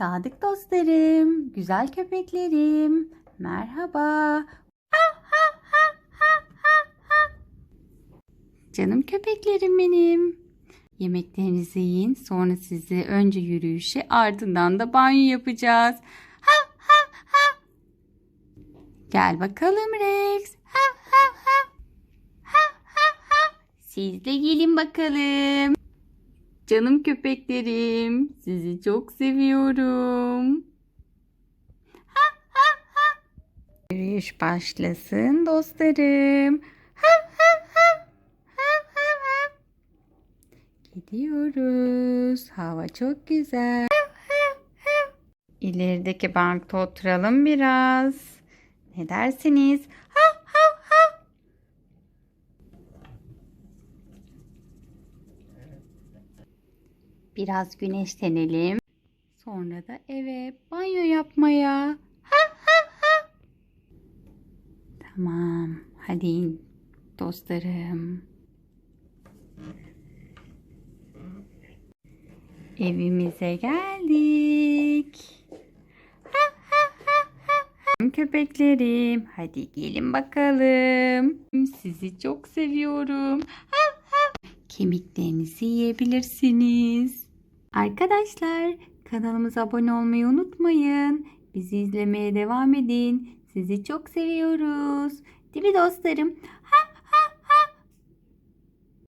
Sadık dostlarım, güzel köpeklerim, merhaba. Canım köpeklerim benim. Yemeklerinizi yiyin, sonra sizi önce yürüyüşe, ardından da banyo yapacağız. Gel bakalım Rex. Siz de gelin bakalım. Canım köpeklerim, sizi çok seviyorum. Yürüyüş başlasın dostlarım. Gidiyoruz. Hava çok güzel. İlerideki bankta oturalım biraz. Ne dersiniz? Biraz güneşlenelim. Sonra da eve banyo yapmaya. Tamam. Hadi dostlarım. Evimize geldik. Köpeklerim, hadi gelin bakalım. Sizi çok seviyorum. Kemiklerinizi yiyebilirsiniz. Arkadaşlar, kanalımıza abone olmayı unutmayın. Bizi izlemeye devam edin. Sizi çok seviyoruz. Değil mi dostlarım?